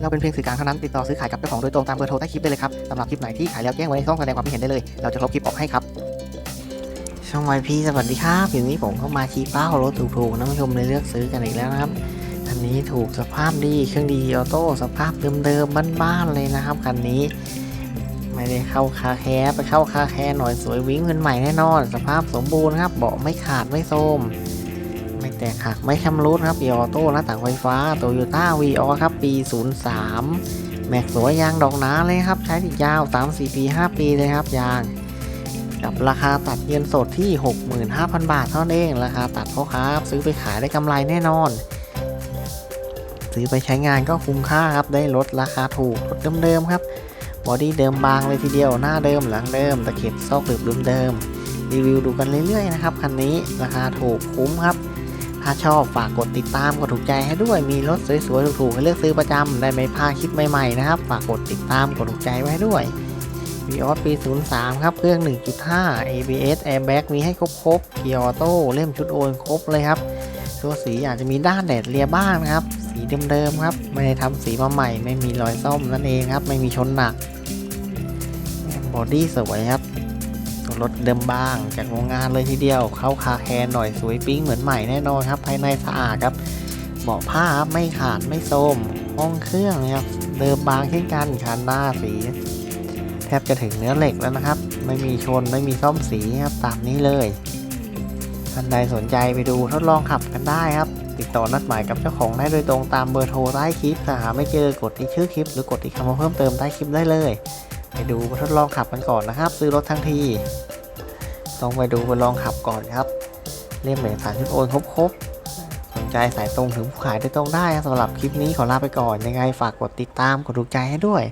เราเป็นเพียงสื่อกลางเท่านั้นติดต่อซื้อขายกับเจ้าของโดยตรงตามเบอร์โทรใต้คลิปได้เลยครับสำหรับคลิปไหนที่ขายแล้วแจ้งไว้ในช่องแสดงความคิดเห็นได้เลยเราจะลบคลิปออกให้ครับช่องไวพีสวัสดีครับทีนี้ผมก็มาชี้เป้ารถถูกๆนะผู้ชมเลยเลือกซื้อกันอีกแล้วนะครับอันนี้ถูกสภาพดีเครื่องดีออโต้สภาพเดิมๆบ้านๆเลยนะครับคันนี้ไม่ได้เข้าคาแคร์ไปเข้าคาแคร์หน่อยสวยวิ่งเป็นใหม่แน่นอน สภาพสมบูรณ์ครับเบาะไม่ขาดไม่โทม ไม่แตกหักไม่ชำรุดครับอีออโต้หน้าต่างไฟฟ้าโตโยต้าวีออครับปี 03 แม็กสวยยางดอกหนาเลยครับ ใช้ติดยาว 3 4 ปี 5 ปีเลยครับยาง กับราคาตัดเงินสดที่ 65,000 บาทเท่านั้นเอง ราคาตัดพ่อค้าซื้อไปขายได้กำไรแน่นอน ซื้อไปใช้งานก็คุ้มค่าครับได้ลดราคาถูกรถเดิมๆครับบอดี้เดิมบางเลยทีเดียวหน้าเดิมหลังเดิมตะเข็บซอกหลืบเดิมๆรีวิวดูกันเรื่อยๆนะครับ คันนี้ราคาถูกคุ้มครับ ถ้าชอบฝากกดติดตามกดถูกใจให้ด้วยมีรถสวยๆถูกๆให้เลือกซื้อประจำได้ไม่พลาดคลิปใหม่ๆนะครับ ฝากกดติดตามกดถูกใจไว้ให้ด้วยวีออสปี 03 ครับเครื่อง 1.5 ABS Airbag มีให้ครบๆเกียร์ออโต้เล่มชุดโอนครบเลยครับ ตัวสีอาจจะมีด้านแดดเลียบ้างนครับ สีเดิมๆครับ ไม่ได้ทำสีมาใหม่ ไม่มีรอยซ่อมนั่นเองครับ ไม่มีชนหนักบอดี้สวยครับ รถเดิมบาง จากโรงงานเลยทีเดียว เข้าคาแคร์หน่อยสวยปิ้งเหมือนใหม่แน่นอนครับ ภายในสะอาดครับเบาะผ้าไม่ขาดไม่โทมห้องเครื่องนะครับเดิมบางเช่นกันคันหน้าสีแทบจะถึงเนื้อเหล็กแล้วนะครับ ไม่มีชนไม่มีซ่อมสีครับตามนี้เลยท่านใดสนใจไปดูทดลองขับกันได้ครับ ติดต่อนัดหมายกับเจ้าของได้โดยตรงตามเบอร์โทรใต้คลิปถ้าหาไม่เจอกดที่ชื่อคลิป หรือกดที่คำว่าเพิ่มเติมใต้คลิปได้เลย ไปดูทดลองขับกันก่อนนะครับ ซื้อรถทั้งทีต้องไปดูไปลองขับก่อนครับ เล่มเอกสารชุดโอนครบๆสนใจสายตรงถึงผู้ขายได้ตรงได้สำหรับคลิปนี้ขอลาไปก่อนยังไงฝากกดติดตามกดถูกใจให้ด้วย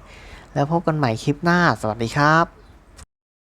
แล้วพบกันใหม่คลิปหน้า สวัสดีครับ